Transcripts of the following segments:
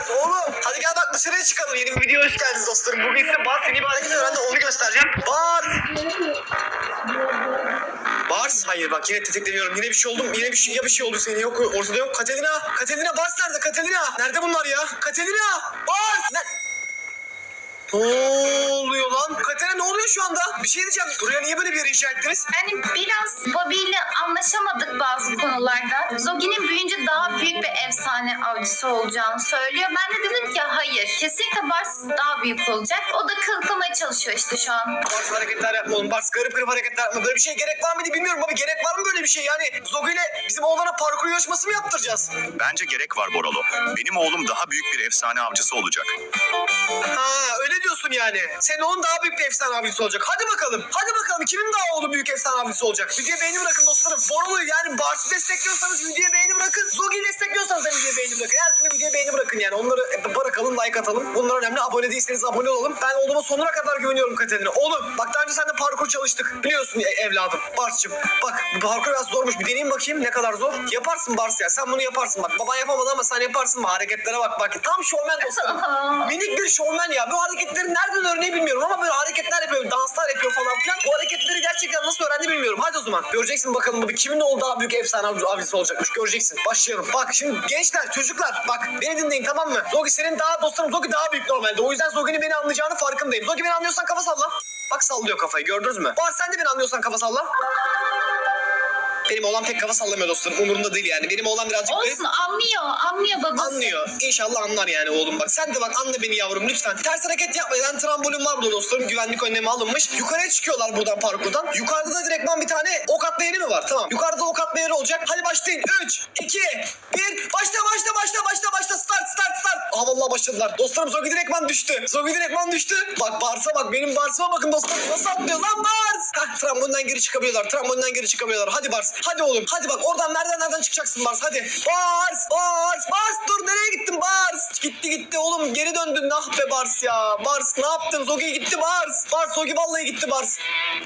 Bars oğlum. Hadi gel bak dışarıya çıkalım. Yeni bir video hoş geldiniz dostlarım. Bugün size Bars yeni bir hareket öğrendi. Onu göstereceğim. Bars. Bars. Hayır bak yine tetikleniyorum. Yine bir şey oldu. Yine bir şey ya bir şey oldu senin yok ortada yok. Katerina. Katerina Bars nerede? Katerina. Nerede bunlar ya? Katerina. Bars. Ne? Ne oluyor lan? Katerina ne oluyor şu anda? Bir şey diyeceğim. Buraya niye böyle bir yer inşa ettiniz? Yani biraz Bobby ile anlaşamadık bazı konularda. Zogi'nin büyüyünce daha büyük bir efsane avcısı olacağını söylüyor. Ben de dedim ki hayır. Kesinlikle Bars daha büyük olacak. O da kılıklamaya çalışıyor işte şu an. Bars hareketler yapma oğlum. Bars garip garip hareketler yapma. Böyle bir şey gerek var mıydı bilmiyorum abi. Gerek var mı böyle bir şey? Yani Zogu ile bizim oğlana parkur yarışması mı yaptıracağız? Bence gerek var Boralo. Benim oğlum daha büyük bir efsane avcısı olacak. Ha öyle diyorsun yani. Senin oğlun daha büyük bir efsane avcısı olacak. Hadi bakalım. Hadi bakalım kimin daha oğlu büyük efsane avcısı olacak? Videoya beğeni bırakın dostlarım. Borolu yani Bars'ı destekliyorsanız videoya beğeni bırakın. Zogi'yi destekliyorsanız da videoya beğeni bırakın. Her türlü videoya beğeni bırakın yani. Onları e, bırakalım, like atalım. Bunlar önemli. Abone değilseniz abone olalım. Ben oğluma sonuna kadar güveniyorum Katerina. Oğlum bak daha önce seninle parkur çalıştık. Biliyorsun e- evladım. Bars'cığım. Bak parkur biraz zormuş. Bir deneyeyim bakayım ne kadar zor. Yaparsın Bars ya. Sen bunu yaparsın bak. Baban yapamadı ama sen yaparsın. Hareketlere bak bak. Tam şovmen dostlarım. Minik bir şovmen ya. Bu hareketleri nereden öğreniyor bilmiyorum ama böyle hareketler yapıyor, danslar yapıyor falan filan. Bu hareketleri gerçekten nasıl öğrendi bilmiyorum. Hadi o zaman. Göreceksin bakalım bu kimin oğlu daha büyük efsane avcı- avcısı olacakmış. Göreceksin. Başlayalım. Bak şimdi gençler, çocuklar bak beni dinleyin tamam mı? Zogi senin daha dostlarım Zogi daha büyük normalde. O yüzden Zogi'nin beni anlayacağını farkındayım. Zogi beni anlıyorsan kafa salla. Bak sallıyor kafayı gördünüz mü? Var sen de beni anlıyorsan kafa salla. Benim oğlan pek kafa sallamıyor dostlarım. Umurumda değil yani. Benim oğlan birazcık garip. Olsun anlıyor. Anlıyor babası. Anlıyor. İnşallah anlar yani oğlum bak. Sen de bak anla beni yavrum lütfen. Ters hareket yapmayın. Yani trambolin var burada dostlarım. Güvenlik önlemi alınmış. Yukarıya çıkıyorlar buradan parkurdan. Yukarıda da direktman bir tane ok atma yeri mi var? Tamam. Yukarıda ok atma yeri olacak. Hadi başlayın. 3, 2, 1. Başla başla başla başla başla. Start start start. Aa vallahi başladılar. Dostlarım Zogi direktman düştü. Zogi direktman düştü. Bak Bars'a bak. Benim Bars'ıma bakın dostlarım. Nasıl atlıyor lan Bars? Hah trambolinden geri çıkabiliyorlar. Trambolinden geri çıkabiliyorlar. Hadi Bars. Hadi oğlum. Hadi bak oradan merdivenlerden çıkacaksın Bars. Hadi. Bars. Bars. Bars. Dur nereye gittin Bars? Gitti gitti oğlum. Geri döndün. Ah be Bars ya. Bars ne yaptın? Zogi gitti Bars. Bars Zogi vallahi gitti Bars.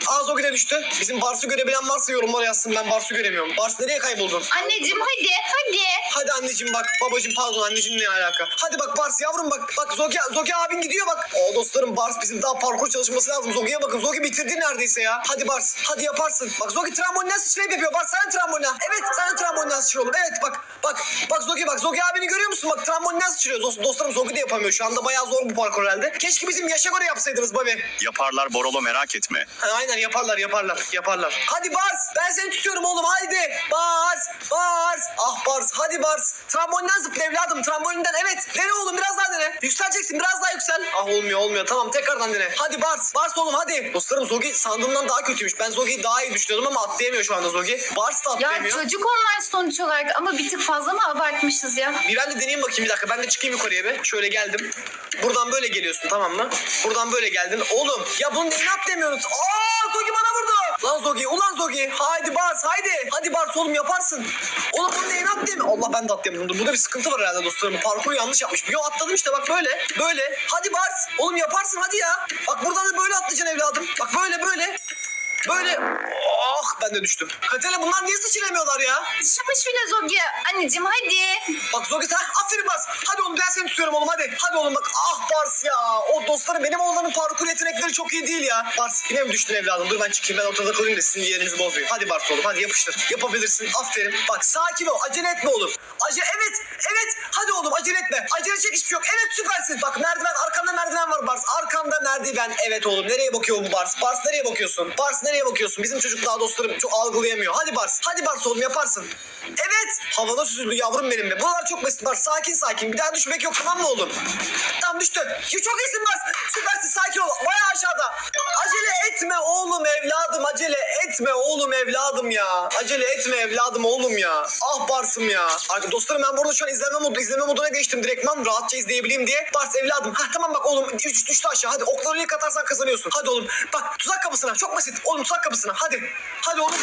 Aa Zogi de düştü. Bizim Bars'ı görebilen varsa yorumlara yazsın. Ben Bars'ı göremiyorum. Bars nereye kayboldun? Anneciğim hadi hadi. Hadi anneciğim bak babacığım pardon anneciğim ne alaka? Hadi bak Bars yavrum bak bak Zogi, Zogi abin gidiyor bak. O dostlarım Bars bizim daha parkur çalışması lazım. Zogi'ye bakın Zogi bitirdi neredeyse ya. Hadi Bars hadi yaparsın. Bak Zogi trambolinden sıçrayıp yapıyor. Bars sen de trambolinden. Evet sen de trambolinden sıçrıyor oğlum. Evet bak bak bak Zogi bak Zogi abini görüyor musun? Bak trambolinden sıçrıyor. Dost, dostlarım Zogi de yapamıyor. Şu anda bayağı zor bu parkur herhalde. Keşke bizim yaşa göre yapsaydınız Bobby. Yaparlar Boralo merak etme. Ha, aynen yaparlar yaparlar yaparlar. Hadi Bars ben seni tutuyorum oğlum haydi. Bars Bars. Ah Bars hadi Bars. Trambolinden zıpla evladım trambolinden evet. Dene oğlum biraz daha dene. Yükseleceksin biraz daha yüksel. Ah olmuyor olmuyor tamam tekrardan dene. Hadi Bars. Bars oğlum hadi. Dostlarım Zogi sandığımdan daha kötüymüş. Ben Zogi'yi daha iyi düşünüyordum ama atlayamıyor şu anda Zogi. Bars da Ya atlayamıyor. çocuk onlar sonuç olarak ama bir tık fazla mı abartmışız ya? Bir ben de deneyeyim bakayım bir dakika. Ben de çıkayım yukarıya bir. Şöyle geldim. Buradan böyle geliyorsun tamam mı? Buradan böyle geldin. Oğlum ya bunu neyini atlayamıyoruz? Aa Zogi bana vurdu. Lan Zogi ulan Zogi. Haydi Bars haydi. Hadi Bars oğlum yaparsın. Oğlum bunu neyini atlayamıyorum? Allah ben de atlayamadım. Dur, Burada bir sıkıntı var herhalde dostlarım. Parkuru yanlış yapmış. Yo atladım işte bak böyle. Böyle. Hadi Bars. Oğlum yaparsın hadi ya. Bak buradan da böyle atlayacaksın evladım. Bak böyle böyle. Böyle. Ben de düştüm. Katene bunlar niye sıçramıyorlar ya? Şapış bile Zogi. Anneciğim hadi. Bak Zogi sen aferin Bars. Hadi oğlum seni tutuyorum oğlum hadi. Hadi oğlum bak ah Bars ya. O dostlarım benim oğlanın parkur yetenekleri çok iyi değil ya. Bars yine mi düştün evladım? Dur ben çıkayım ben ortada kalayım da sizin yerinizi bozmayayım. Hadi Bars oğlum hadi yapıştır. Yapabilirsin aferin. Bak sakin ol acele etme oğlum. Ace evet evet hadi oğlum acele etme. Acele çek hiçbir şey yok. Evet süpersin. Bak merdiven arkamda merdiven var Bars. Arkamda merdiven. Evet oğlum nereye bakıyor bu Bars? Bars nereye bakıyorsun? Bars nereye bakıyorsun? Bizim çocuk daha dostlarım çok algılayamıyor. Hadi Bars. Hadi Bars oğlum yaparsın. Evet. Havada süzüldü yavrum benim be. Buralar çok basit Bars. Sakin sakin. Bir daha düşmek yok tamam mı oğlum? Tamam düştü. Çok iyisin Bars. Süpersin sakin ol. Bayağı aşağıda. Acele etme oğlum evladım. Acele etme oğlum evladım ya. Acele etme evladım oğlum ya. Ah Bars'ım ya. Arkadaşlar dostlarım ben burada şu an izleme modu izleme moduna geçtim direktman rahatça izleyebileyim diye. Bars evladım. Hah tamam bak oğlum üç düştü aşağı. Hadi okları ilk atarsan kazanıyorsun. Hadi oğlum. Bak tuzak kapısına. Çok basit. Oğlum tuzak kapısına. Hadi. Hadi oğlum.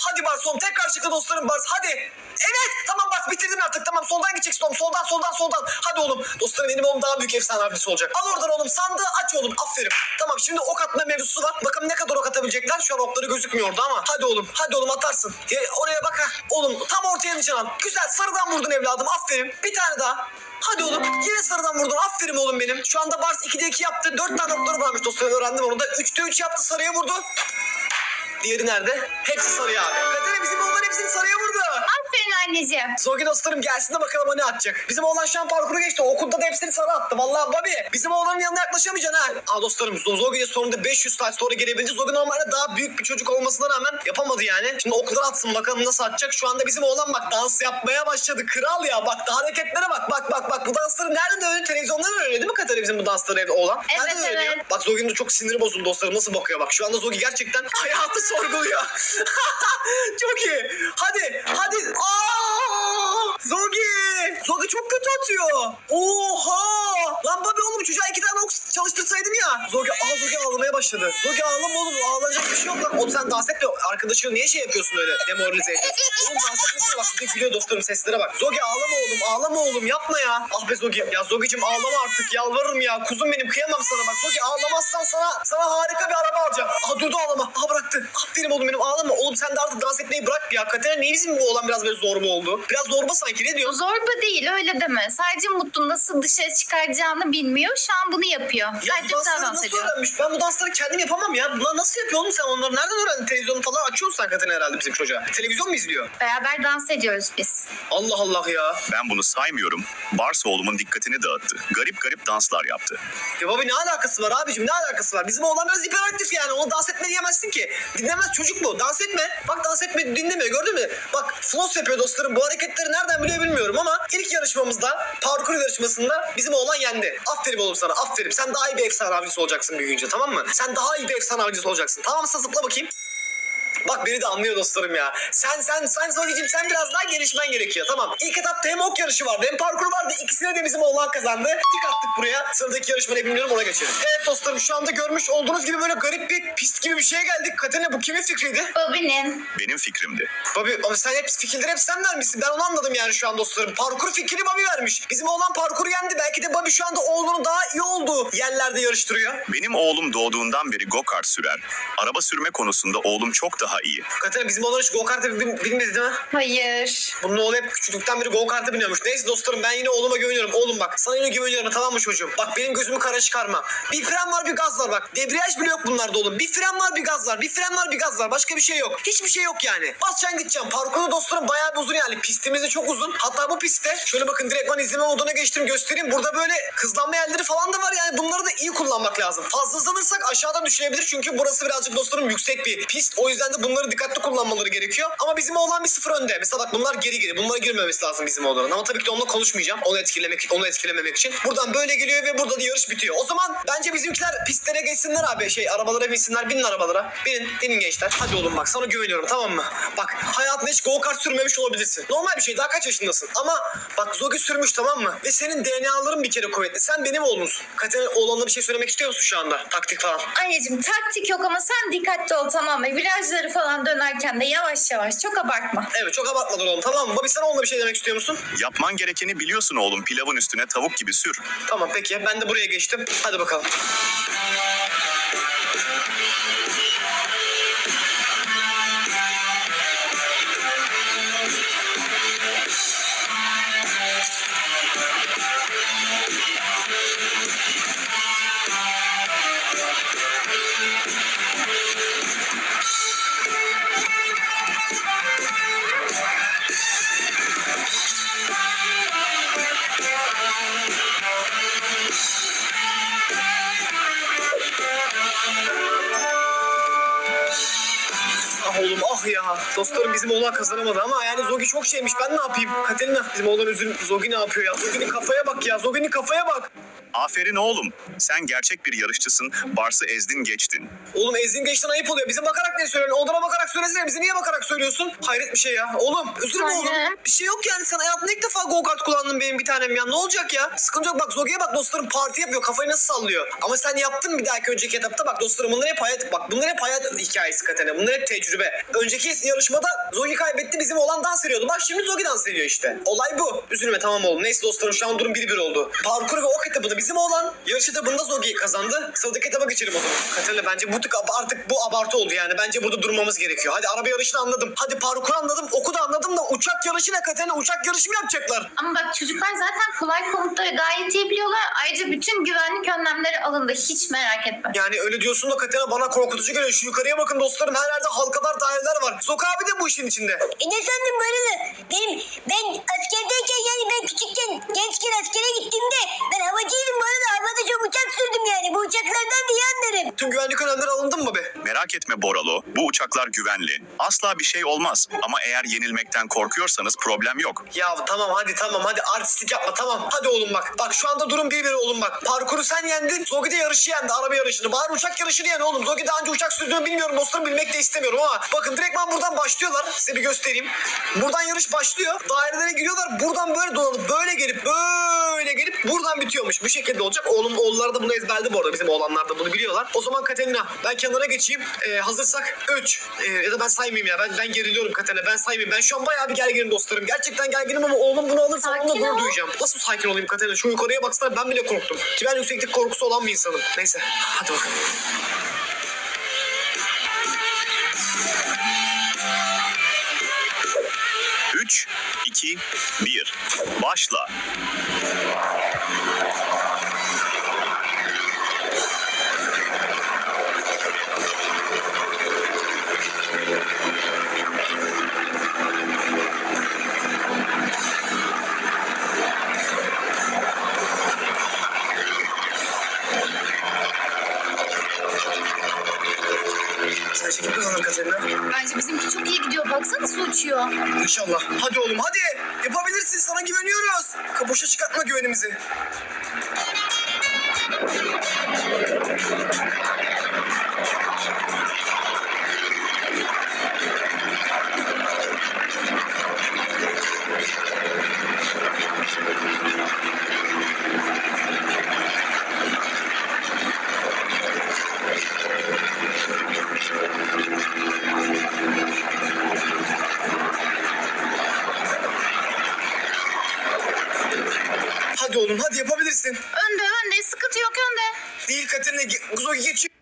Hadi Bars oğlum tekrar çıktı dostlarım Bars hadi. Evet tamam bak bitirdin artık tamam soldan gideceksin oğlum soldan soldan soldan. Hadi oğlum dostlarım benim oğlum daha büyük efsane avcısı olacak. Al oradan oğlum sandığı aç oğlum aferin. Tamam şimdi ok atma mevzusu var. Bakalım ne kadar ok atabilecekler. Şu an okları gözükmüyor orada ama. Hadi oğlum hadi oğlum atarsın. Ya, oraya bak ha. Oğlum tam ortaya nişan. Güzel sarıdan vurdun evladım aferin. Bir tane daha. Hadi oğlum yine sarıdan vurdun. Aferin oğlum benim. Şu anda Bars 2'de 2 yaptı. 4 tane okları varmış dostlarım öğrendim onu da. 3'te 3 yaptı sarıya vurdu. Diğeri nerede? Hepsi sarıya abi. Katerina bizim oğlan hepsini sarıya vurdu. Aferin anneciğim. Zogi dostlarım gelsin de bakalım o ne atacak. Bizim oğlan şu an parkuru geçti. Okulda da hepsini sarı attı. Vallahi Bobby. Bizim oğlanın yanına yaklaşamayacaksın ha. Aa dostlarım Zo- Zogi'ye sonunda 500 saat sonra gelebilince Zogi normalde daha büyük bir çocuk olmasına rağmen yapamadı yani. Şimdi okuldan atsın bakalım nasıl atacak. Şu anda bizim oğlan bak dans yapmaya başladı. Kral ya bak da hareketlere bak. Bak bak bak bu dansları nereden öğreniyor? Televizyondan öğreniyor değil mi Katarina bizim bu dansları evde oğlan? Evet, Nereden öğreniyor? evet. Bak Zogi'nin de çok siniri bozuldu dostlarım. Nasıl bakıyor bak. Şu anda Zogi gerçekten hayatı sorguluyor. çok iyi. Hadi hadi. Aa! Zogi. Zogi çok kötü atıyor. Oha. Lan Bobby oğlum çocuğa iki tane ok çalıştırsaydım ya. Zogi, aa Zogi ağlamaya başladı. Zogi ağlama oğlum. Ağlanacak bir şey yok lan. Oğlum sen dans etme. Arkadaşını niye şey yapıyorsun öyle? Demoralize ediyorsun. Oğlum dans etmesine de gülüyor dostlarım seslere bak. Zogi ağlama oğlum. Ağlama oğlum. Yapma ya. Ah be Zogi. Ya Zogi'cim ağlama artık. Yalvarırım ya. Kuzum benim kıyamam sana bak. Zogi ağlamazsan sana sana harika bir araba alacağım. Aha durdu ağlama. Aha bıraktı. Aferin oğlum benim ağlama. Oğlum sen de artık dans etmeyi bırak ya. Katerina niye bizim bu oğlan biraz böyle zorba oldu? Biraz zorba sanki. Ne diyorsun? Zorba değil öyle deme. Sadece Mutlu nasıl dışarı çıkaracağını bilmiyor. Şu an bunu yapıyor. Ya Sadece bu dansları dans nasıl ediyor. öğrenmiş? Ben bu dansları kendim yapamam ya. Bunlar nasıl yapıyor oğlum sen onları? Nereden öğrendin? Televizyonu falan açıyorsun sen Katerina herhalde bizim çocuğa. Televizyon mu izliyor? Beraber dans ediyoruz biz. Allah Allah ya. Ben bunu saymıyorum. Bars oğlumun dikkatini dağıttı. Garip garip danslar yaptı. Ya baba ne alakası var abicim ne alakası var? Bizim oğlan biraz hiperaktif yani. Onu dans etme diyemezsin ki. Dinlemez çocuk bu. Dans etme. Bak dans etme dinlemiyor gördün mü? Bak floss yapıyor dostlarım. Bu hareketleri nereden biliyor bilmiyorum ama ilk yarışmamızda parkur yarışmasında bizim oğlan yendi. Aferin oğlum sana aferin. Sen daha iyi bir efsane avcısı olacaksın büyüyünce tamam mı? Sen daha iyi bir efsane avcısı olacaksın. Tamam mı? zıpla bakayım. Bak beni de anlıyor dostlarım ya. Sen sen sen Zogi'cim sen biraz daha gelişmen gerekiyor. Tamam. İlk etapta hem ok yarışı vardı hem parkur vardı. İkisine de bizim oğlan kazandı. Tik attık buraya. Sıradaki yarışma ne bilmiyorum ona geçelim. Evet dostlarım şu anda görmüş olduğunuz gibi böyle garip bir pist gibi bir şeye geldik. Katerina bu kimin fikriydi? Bobby'nin. Benim fikrimdi. Bobby ama sen hep fikirleri hep sen vermişsin. Ben onu anladım yani şu an dostlarım. Parkur fikrini Bobby vermiş. Bizim oğlan parkuru yendi. Belki de Bobby şu anda oğlunu daha iyi olduğu yerlerde yarıştırıyor. Benim oğlum doğduğundan beri go-kart sürer. Araba sürme konusunda oğlum çok daha iyi. Katerina bizim oğlan hiç go kartı bilmedi değil mi? Hayır. Bunun oğlu hep küçüklükten beri go kartı biniyormuş. Neyse dostlarım ben yine oğluma güveniyorum. Oğlum bak sana yine güveniyorum tamam mı çocuğum? Bak benim gözümü kara çıkarma. Bir fren var bir gaz var bak. Debriyaj bile yok bunlarda oğlum. Bir fren var bir gaz var. Bir fren var bir gaz var. Başka bir şey yok. Hiçbir şey yok yani. Basacaksın gideceksin. Parkuru dostlarım bayağı bir uzun yani. Pistimiz de çok uzun. Hatta bu pistte şöyle bakın direktman izleme moduna geçtim göstereyim. Burada böyle hızlanma yerleri falan da var yani. Bunları da iyi kullanmak lazım. Fazla hızlanırsak aşağıdan düşebilir. Çünkü burası birazcık dostlarım yüksek bir pist. O yüzden de bunları dikkatli kullanmaları gerekiyor. Ama bizim oğlan bir sıfır önde. Mesela bak bunlar geri geri. Bunlara girmemesi lazım bizim oğlanın. Ama tabii ki de onunla konuşmayacağım. Onu etkilemek, onu etkilememek için. Buradan böyle geliyor ve burada da yarış bitiyor. O zaman bence bizimkiler pistlere geçsinler abi. Şey arabalara binsinler. Binin arabalara. Binin. Binin gençler. Hadi oğlum bak sana güveniyorum tamam mı? Bak hayatında hiç go kart sürmemiş olabilirsin. Normal bir şey. Daha kaç yaşındasın? Ama bak Zogi sürmüş tamam mı? Ve senin DNA'ların bir kere kuvvetli. Sen benim oğlumsun. Katerina oğlanla bir şey söylemek istiyor musun şu anda? Taktik falan. Anneciğim taktik yok ama sen dikkatli ol tamam mı? Virajları falan dönerken de yavaş yavaş çok abartma. Evet çok abartmadan oğlum tamam mı? Bobby sen onunla bir şey demek istiyor musun? Yapman gerekeni biliyorsun oğlum. Pilavın üstüne tavuk gibi sür. Tamam peki ben de buraya geçtim. Hadi bakalım. Dostlarım bizim oğlan kazanamadı ama yani Zogi çok şeymiş. Ben ne yapayım? Katerina bizim oğlan üzül. Zogi ne yapıyor ya? Zogi'nin kafaya bak ya. Zogi'nin kafaya bak. Aferin oğlum. Sen gerçek bir yarışçısın. Bars'ı ezdin geçtin. Oğlum ezdin geçtin ayıp oluyor. Bize bakarak ne söylüyorsun? Onlara bakarak söylesene. Bize niye bakarak söylüyorsun? Hayret bir şey ya. Oğlum özür mü Anne. oğlum? Bir şey yok yani. Sen hayatında ilk defa go kart kullandın benim bir tanem ya. Ne olacak ya? Sıkıntı yok. Bak Zogi'ye bak dostlarım parti yapıyor. Kafayı nasıl sallıyor? Ama sen yaptın bir dahaki önceki etapta. Bak dostlarım bunlar hep hayat. Bak bunlar hep hayat hikayesi Katene. Bunlar hep tecrübe. Önceki yarışmada Zogi kaybetti. Bizim olan dans ediyordu. Bak şimdi Zogi dans ediyor işte. Olay bu. Üzülme tamam oğlum. Neyse dostlarım şu an durum 1-1 oldu. Parkur ve ok etabında bizim olan yarış etabında Zogi kazandı. Sıradaki etaba geçelim o zaman. Katerina bence bu tık artık bu abartı oldu yani. Bence burada durmamız gerekiyor. Hadi araba yarışını anladım. Hadi parkur anladım. Oku da anladım da uçak yarışı ne Katerina? Uçak yarışı mı yapacaklar? Ama bak çocuklar zaten kolay komutları gayet iyi biliyorlar. Ayrıca bütün güvenlik önlemleri alındı. Hiç merak etme. Yani öyle diyorsun da Katerina bana korkutucu geliyor. Şu yukarıya bakın dostlarım. Her yerde halkalar, daireler var. Zok abi de bu işin içinde. E ne sandın Barılı? Benim ben askerdeyken yani ben küçükken gençken askere gittiğimde ben havacıydım Barılı. Havada çok uçak sürdüm yani. Bu uçaklardan diye anlarım. Tüm güvenlik önlemleri alındı mı be? Merak etme Boralo. Bu uçaklar güvenli. Asla bir şey olmaz. Ama eğer yenilmekten korkuyorsanız problem yok. Ya tamam hadi tamam hadi artistlik yapma tamam. Hadi oğlum bak. Bak şu anda durum 1-1 oğlum bak. Parkuru sen yendin. Zogi de yarışı yendi. Araba yarışını. Bari uçak yarışını yen oğlum. Zogi daha önce uçak sürdüğünü bilmiyorum. Dostlarım bilmek de istemiyorum ama. Bakın direktman buradan başlıyorlar. Size bir göstereyim. Buradan yarış başlıyor. Dairelere giriyorlar. Buradan böyle dolanıp böyle gelip böyle gelip buradan bitiyormuş. Bu şekilde olacak. Oğlum oğulları da bunu ezberledi bu arada. Bizim oğlanlar da bunu biliyorlar. O zaman Katerina ben kenara geçeyim. Ee, hazırsak 3. ya da ben saymayayım ya. Ben ben geriliyorum Katerina. Ben saymayayım. Ben şu an bayağı bir gerginim dostlarım. Gerçekten gerginim ama oğlum bunu alırsa onunla Sakin gurur ol. duyacağım. Nasıl sakin olayım Katerina? Şu yukarıya baksana ben bile korktum. Ki ben yükseklik korkusu olan bir insanım. Neyse hadi bakalım. Üç, iki, bir. Başla. İnşallah. Hadi oğlum hadi. Yapabilirsin sana güveniyoruz. Boşa çıkartma güvenimizi. Hadi yapabilirsin. Önde önde sıkıntı yok önde. Değil Katerina. ge- Zogi geçiyor.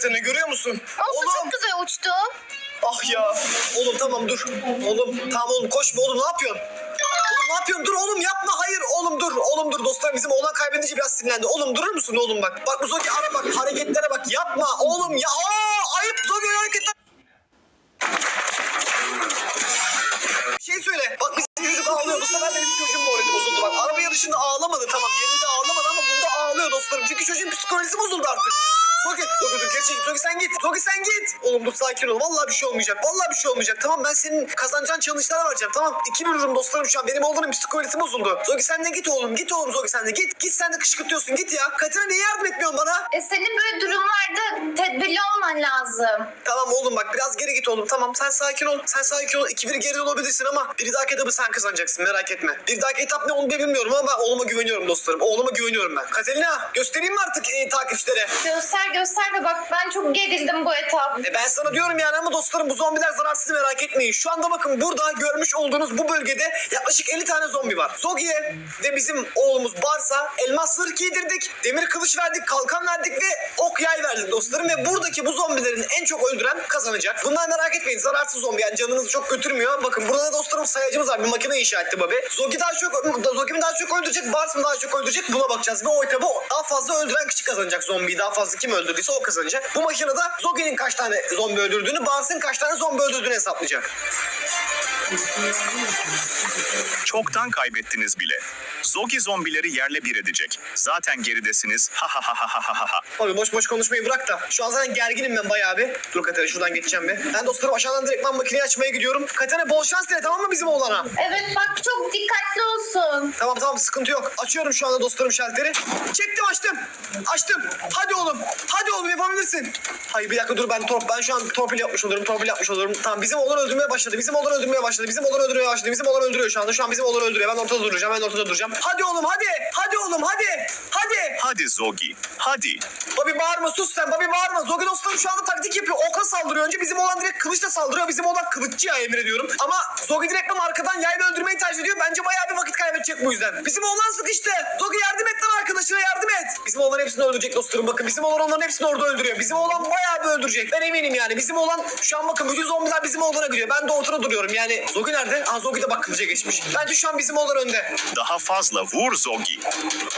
Katerina görüyor musun? Olsun Oğlum. çok güzel uçtu. Ah ya. Oğlum tamam dur. Oğlum tamam oğlum koşma oğlum ne yapıyorsun? Oğlum ne yapıyorsun? Dur oğlum yapma. Hayır oğlum dur. Oğlum dur dostlar bizim oğlan kaybedince biraz sinirlendi. Oğlum durur musun oğlum bak. Bak bu Zogi ara bak hareketlere bak. Yapma oğlum ya. Aa, ayıp Zogi hareketler. Bir şey söyle. Bak bizim çocuk ağlıyor. Bu sefer de bizim çocuğun morali bozuldu. Bak araba yarışında ağlamadı tamam. Yerinde ağlıyor dostlarım. Çünkü çocuğun psikolojisi bozuldu artık. Zogi, Zogi dur geri çekil. Zogi sen git. Zogi sen git. Oğlum dur sakin ol. Vallahi bir şey olmayacak. Vallahi bir şey olmayacak. Tamam ben senin kazanacağın challenge'lara vereceğim. Tamam. İki bir durum dostlarım şu an. Benim oğlanın psikolojisi bozuldu. Zogi sen de git oğlum. Git oğlum Zogi sen de. Git. Git sen de kışkırtıyorsun. Git ya. Katerina niye yardım etmiyorsun bana? E senin böyle durumlarda tedbirli olman lazım. Tamam oğlum bak biraz geri git oğlum. Tamam sen sakin ol. Sen sakin ol. 2-1 geride olabilirsin ama bir dahaki etabı sen kazanacaksın. Merak etme. Bir dahaki etap ne onu da bilmiyorum ama ben oğluma güveniyorum dostlarım. Oğluma güveniyorum ben. Katerina göstereyim mi artık e, takipçilere? Göster göster de bak ben çok gerildim bu etap. E ben sana diyorum yani ama dostlarım bu zombiler zararsız merak etmeyin. Şu anda bakın burada görmüş olduğunuz bu bölgede yaklaşık 50 tane zombi var. Zogi'ye ve bizim oğlumuz Bars'a elmas zırh giydirdik, demir kılıç verdik, kalkan verdik ve ok yay verdik dostlarım. Ve buradaki bu zombilerin en çok öldüren kazanacak. Bundan merak etmeyin zararsız zombi yani canınızı çok götürmüyor. Bakın burada da dostlarım sayacımız var. Bir makine inşa etti Bobby. Zogi daha çok, Zogi mi daha çok öldürecek, Bars mı daha çok öldürecek buna bakacağız. Ve o etabı daha fazla öldüren kişi kazanacak zombiyi. Daha fazla kim öldürdüyse o kazanacak. Bu makinede Zogi'nin kaç tane zombi öldürdüğünü, Bars'ın kaç tane zombi öldürdüğünü hesaplayacak. Çoktan kaybettiniz bile. Zogi zombileri yerle bir edecek. Zaten geridesiniz. Ha ha ha ha ha ha ha. Abi boş boş konuşmayı bırak da. Şu an zaten gerginim ben bayağı bir. Dur Katerina şuradan geçeceğim bir. Ben dostlarım aşağıdan direktman makineyi açmaya gidiyorum. Katerina bol şans dile tamam mı bizim oğlana? Evet bak çok dikkatli olsun. Tamam tamam sıkıntı yok. Açıyorum şu anda dostlarım şalteri. Çektim açtım. Açtım. Hadi oğlum. Hadi oğlum yapabilirsin. Hayır bir dakika dur ben torp ben şu an torpil yapmış olurum. Torpil yapmış olurum. Tamam bizim oğlan öldürmeye başladı. Bizim oğlan öldürmeye başladı. Bizim oğlan öldürmeye başladı. Bizim oğlan öldürüyor şu anda. Şu an bizim oğlan öldürüyor. Ben ortada duracağım. Ben ortada duracağım. Hadi oğlum hadi. Hadi oğlum hadi. Hadi. Hadi Zogi. Hadi. Babi bağırma sus sen Babi bağırma. Zogi dostlarım şu anda taktik yapıyor. Oka saldırıyor önce. Bizim olan direkt kılıçla saldırıyor. Bizim olan kılıççı ya emin ediyorum. Ama Zogi direkt arkadan yayla öldürmeyi tercih ediyor. Bence bayağı bir vakit kaybedecek bu yüzden. Bizim oğlan sıkıştı. Zogi yardım et lan arkadaşına yardım et. Bizim oğlan hepsini öldürecek dostlarım. Bakın bizim oğlan onların hepsini orada öldürüyor. Bizim oğlan bayağı bir öldürecek. Ben eminim yani. Bizim oğlan şu an bakın bütün zombiler bizim oğlana gidiyor. Ben de ortada duruyorum. Yani Zogi nerede? Aa Zogi de bak kılıca geçmiş. Bence şu an bizim oğlan önde. Daha fazla vur Zogi.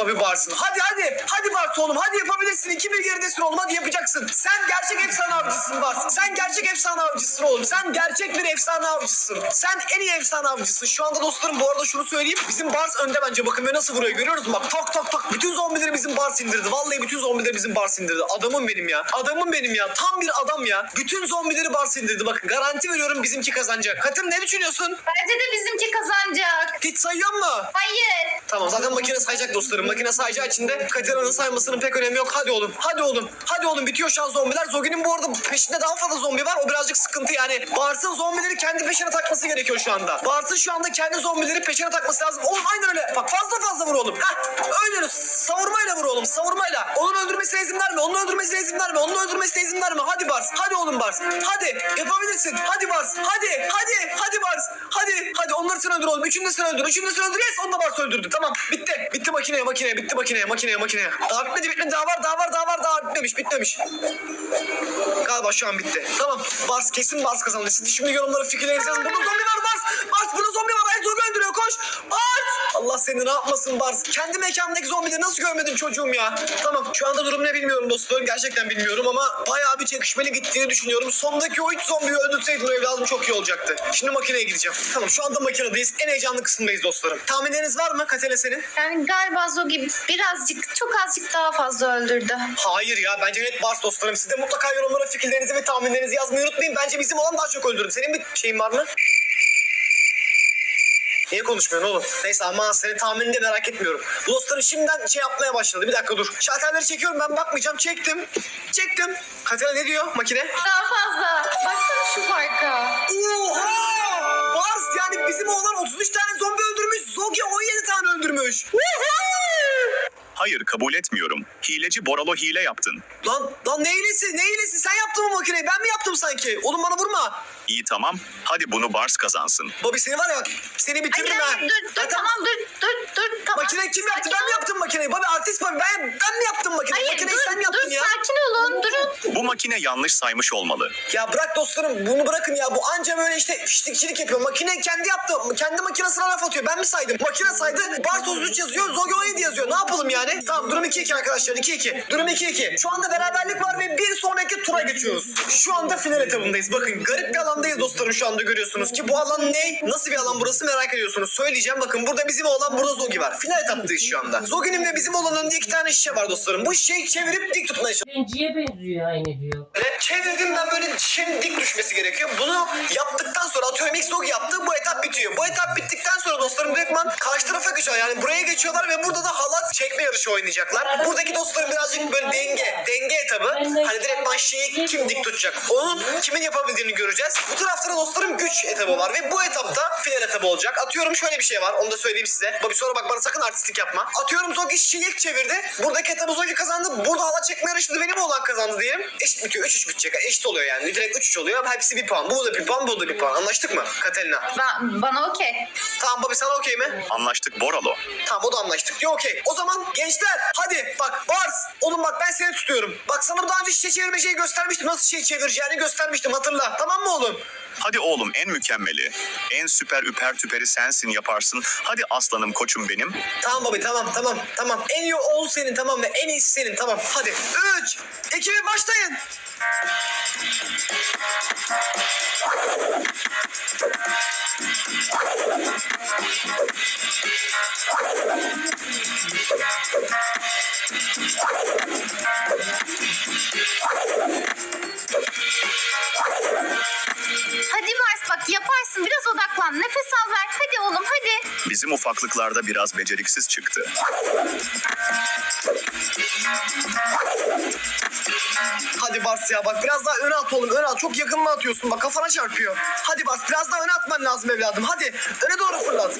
Abi bağırsın. Hadi hadi. Hadi Bars oğlum. Hadi yapabilirsin. 2-1 geridesin oğlum. Hadi yapacaksın. Sen gerçek efsane avcısın Bars. Sen gerçek efsane avcısın oğlum. Sen gerçek bir efsane avcısın. Sen en iyi efsane avcısın. Şu anda dostlarım bu arada şunu söyleyeyim. Bizim Bars önde bence. Bakın ve nasıl vuruyor görüyoruz mu? Bak tak tak tak. Bütün zombileri bizim Bars indirdi. Vallahi bütün zombileri bizim Bars indirdi. Adamım benim ya. Adamım benim ya. Tam bir adam ya. Bütün zombileri Bars indirdi. Bakın garanti veriyorum bizimki kazanacak. Katım ne düşünüyorsun? Bence de bizimki kazanacak. Hiç sayıyor mu? Hayır. Tamam zaten makine sayacak dostlarım. Makine sayacağı için de Katera'nın saymasının pek önemi yok. Hadi oğlum. Hadi oğlum. Hadi oğlum bitiyor şu an zombiler. Zogi'nin bu arada peşinde daha fazla zombi var. O birazcık sıkıntı yani. Bars'ın zombileri kendi peşine takması gerekiyor şu anda. Bars'ın şu anda kendi zombileri peşine takması lazım. Oğlum aynen öyle. Bak fazla fazla vur oğlum. Heh. Öyle savurmayla vur oğlum. Savurmayla. Onun öldürmesine izin verme. Onun öldürmesine izin verme. Onun öldürmesine izin verme. Hadi Bars. Hadi oğlum Bars. Hadi. Yapabilirsin. Hadi Bars. Hadi. Hadi. Hadi Bars. Hadi. Hadi onları sen öldür oğlum. Üçünü de sen öldür. Sen öldür. Yes onu da Bars öldürdü. Tamam. Bitti. Bitti makineye makineye. Bitti makineye makineye makineye. Daha bitmedi bitmedi. Daha var daha var daha var daha bitmemiş bitmemiş. Galiba şu an bitti. Tamam. Bars kesin Bars kazandı. Siz şimdi yorumlara fikirlerinizi yazın. Burada zombi var Bars. Bars burada zombi var. Ay zombi öldürüyor. Koş. Bars. Allah seni ne yapmasın Bars. Kendi mekanındaki zombileri nasıl görmedin çocuğum ya? Tamam. Şu anda durum ne bilmiyorum dostlarım. Gerçekten bilmiyorum ama bayağı bir çekişmeli gittiğini düşünüyorum. Sondaki o üç zombiyi öldürseydin o evladım çok iyi olacaktı. Şimdi makineye gideceğim. Tamam şu anda makinedeyiz. En heyecanlı kısımdayız dostlarım. Tahminleriniz var mı Katene senin? Yani galiba Zogi birazcık çok azıcık daha fazla öldürdü. Hayır ya bence net Bars dostlarım. Siz de mutlaka yorumlara fikirlerinizi ve tahminlerinizi yazmayı unutmayın. Bence bizim olan daha çok öldürdü. Senin bir şeyin var mı? Niye konuşmuyorsun oğlum? Neyse ama senin tahminini de merak etmiyorum. Bu dostlarım şimdiden şey yapmaya başladı. Bir dakika dur. Şalterleri çekiyorum ben bakmayacağım. Çektim. Çektim. Katerina ne diyor makine? Daha fazla. Baksana şu farka. Oha! Yani bizim oğlan 33 tane zombi öldürmüş. Zogi 17 tane öldürmüş. Hayır kabul etmiyorum. Hileci Boralo hile yaptın. Lan, lan ne iyilesi? Ne iyilesi? Sen yaptın mı makineyi? Ben mi yaptım sanki? Oğlum bana vurma. İyi tamam. Hadi bunu Bars kazansın. Bobby seni var ya bak seni bitiririm ha. dur dur Zaten tamam dur dur dur tamam. Makine kim yaptı? Sakin Ben mi yaptım makineyi? Bobby artist Bobby ben, ben mi yaptım makineyi? Hayır makineyi sen dur yaptın dur ya? sakin olun durun. Bu makine yanlış saymış olmalı. Ya bırak dostlarım bunu bırakın ya. Bu anca böyle işte fiştikçilik yapıyor. Makine kendi yaptı. Kendi makinesine laf atıyor. Ben mi saydım? Makine saydı. Bars 33 yazıyor. Zogi 17 yazıyor. Ne yapalım yani? Tamam durum 2-2 arkadaşlar. 2-2. Durum 2-2. Şu anda beraberlik var ve bir sonraki tura geçiyoruz. Şu anda final etabındayız. Bakın garip bir alandayız dostlarım şu anda görüyorsunuz ki bu alan ne? Nasıl bir alan burası merak ediyorsunuz. Söyleyeceğim bakın burada bizim olan burada Zogi var. Final etaptayız şu anda. Zogi'nin ve bizim olanın iki tane şişe var dostlarım. Bu şişeyi çevirip dik tutmaya çalışıyoruz. Benciye benziyor aynı diyor. Böyle çevirdim ben böyle şişenin dik düşmesi gerekiyor. Bunu yaptıktan sonra atıyorum X log yaptı bu etap bitiyor. Bu etap bittikten sonra dostlarım direktman karşı tarafa geçiyor. Yani buraya geçiyorlar ve burada da halat çekme yarışı oynayacaklar. Buradaki dostlarım birazcık böyle denge, denge etabı. Hani direkt şeyi kim dik tutacak. Onun kimin yapabildiğini göreceğiz. Bu tarafta da dostlarım güç etabı var ve bu etapta final etabı olacak. Atıyorum şöyle bir şey var. Onu da söyleyeyim size. Bobby sonra bak bana sakın artistik yapma. Atıyorum Zogi şişeyi ilk çevirdi. Buradaki etabı Zogi kazandı. Burada hala çekme yarışında benim olan kazandı diyelim. Eşit bitiyor. 3-3 bitecek. Eşit oluyor yani. Direkt 3-3 oluyor. Hepsi bir puan. Bu da bir puan, bu da bir puan. Anlaştık mı Katerina? Ben, bana okey. Tamam Bobby sana okey mi? Anlaştık Boralo. Tamam o da anlaştık diyor okey. O zaman gençler hadi bak Bars oğlum bak ben seni tutuyorum. Bak sana daha önce şişe çevirme şeyi göstermiştim. Nasıl şişe çevireceğini göstermiştim hatırla. Tamam mı oğlum? Hadi oğlum en mükemmeli. En süper üper tüperi sensin yaparsın. Hadi aslanım koçum benim. Tamam babi tamam tamam tamam. En iyi oğul senin tamam mı? En iyisi senin tamam. Hadi 3 2 1 başlayın. Hadi Mars bak yaparsın biraz odaklan. Nefes al ver. Hadi oğlum hadi. Bizim ufaklıklarda biraz beceriksiz çıktı. Hadi Bars ya bak biraz daha öne at oğlum öne at. Çok yakınına atıyorsun bak kafana çarpıyor. Hadi Bars biraz daha öne atman lazım evladım. Hadi öne doğru fırlat.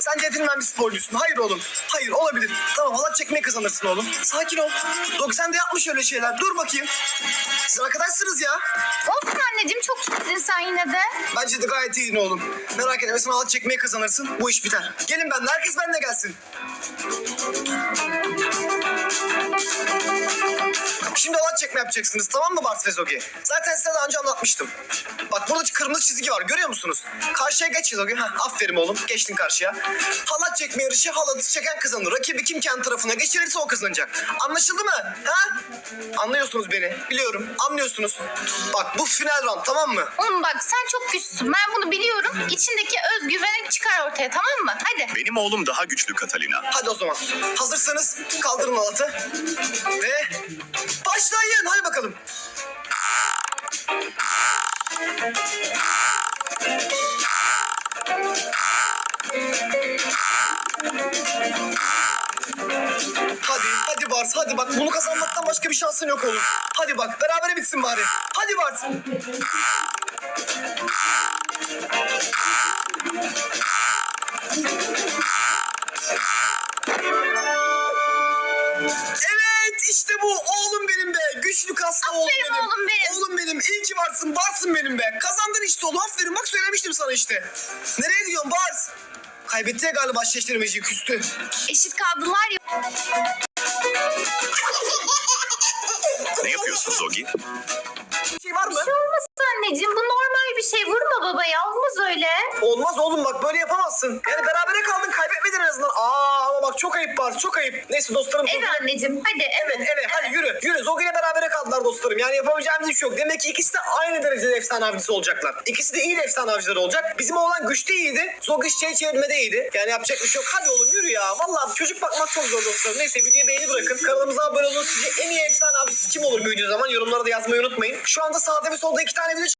Sen centilmen bir sporcusun. Hayır oğlum. Hayır olabilir. Tamam halat çekmeyi kazanırsın oğlum. Sakin ol. Zog sen de yapmış öyle şeyler. Dur bakayım. Siz arkadaşsınız ya. Olsun anneciğim çok iyiydin sen yine de. bence de gayet iyiydin oğlum. Merak etme sen halat çekmeyi kazanırsın. Bu iş biter. Gelin benimle herkes benimle gelsin Şimdi halat çekme yapacaksınız tamam mı Bars ve Zogi? Zaten size daha önce anlatmıştım. Bak burada kırmızı çizgi var görüyor musunuz? Karşıya geç Zogi. Heh, aferin oğlum geçtin karşıya. Halat çekme yarışı halatı çeken kazanır. Rakibi kim kendi tarafına geçirirse o kazanacak. Anlaşıldı mı? Ha? Anlıyorsunuz beni. Biliyorum. Anlıyorsunuz. Bak bu final round tamam mı? Oğlum bak sen çok güçlüsün. Ben bunu biliyorum. İçindeki özgüveni çıkar ortaya tamam mı? Hadi. Benim oğlum daha güçlü Catalina. Hadi o zaman. Hazırsanız kaldırın halatı. Ve başlayın. Hadi bakalım. Hadi, hadi Bars, hadi bak bunu kazanmaktan başka bir şansın yok oğlum. Hadi bak, berabere bitsin bari. Hadi Bars. Evet, işte bu. Oğlum benim be. Güçlü kaslı oğlum Aferin benim. oğlum benim. Oğlum benim. İyi ki varsın. Barsın benim be. Kazandın işte oğlum. Aferin bak söylemiştim sana işte. Nereye gidiyorsun Bars? Kaybetti ya galiba şişleştirmeciyi küstü. Eşit kaldılar ya. Ne yapıyorsun Zogi? Bir şey var mı? Bir şey olmasın anneciğim. Bu normal bir şey. Vurma babaya. Olmaz öyle. Olmaz oğlum bak böyle yapamazsın. Yani berabere kaldın kaybetmedin en azından. Aa ama bak çok ayıp Bars çok ayıp. Neyse dostlarım. Evet anneciğim. Hadi. Evet evet hadi yürü yürü. Zogi ile berabere kaldılar dostlarım. Yani yapamayacağımız hiç yok. Demek ki ikisi de aynı derecede efsane avcısı olacaklar. İkisi de iyi de efsane avcıları olacak. Bizim oğlan güçte iyiydi. Zogi şey çevirmede iyiydi. Yani yapacak bir şey yok. Hadi oğlum yürü ya. Vallahi çocuk bakmak çok zor dostlarım. Neyse videoya beğeni bırakın. Kanalımıza abone olun. Sizce en iyi efsane avcısı kim olur büyüdüğü zaman yorumlara da yazmayı unutmayın. Şu anda sağda ve solda iki tane video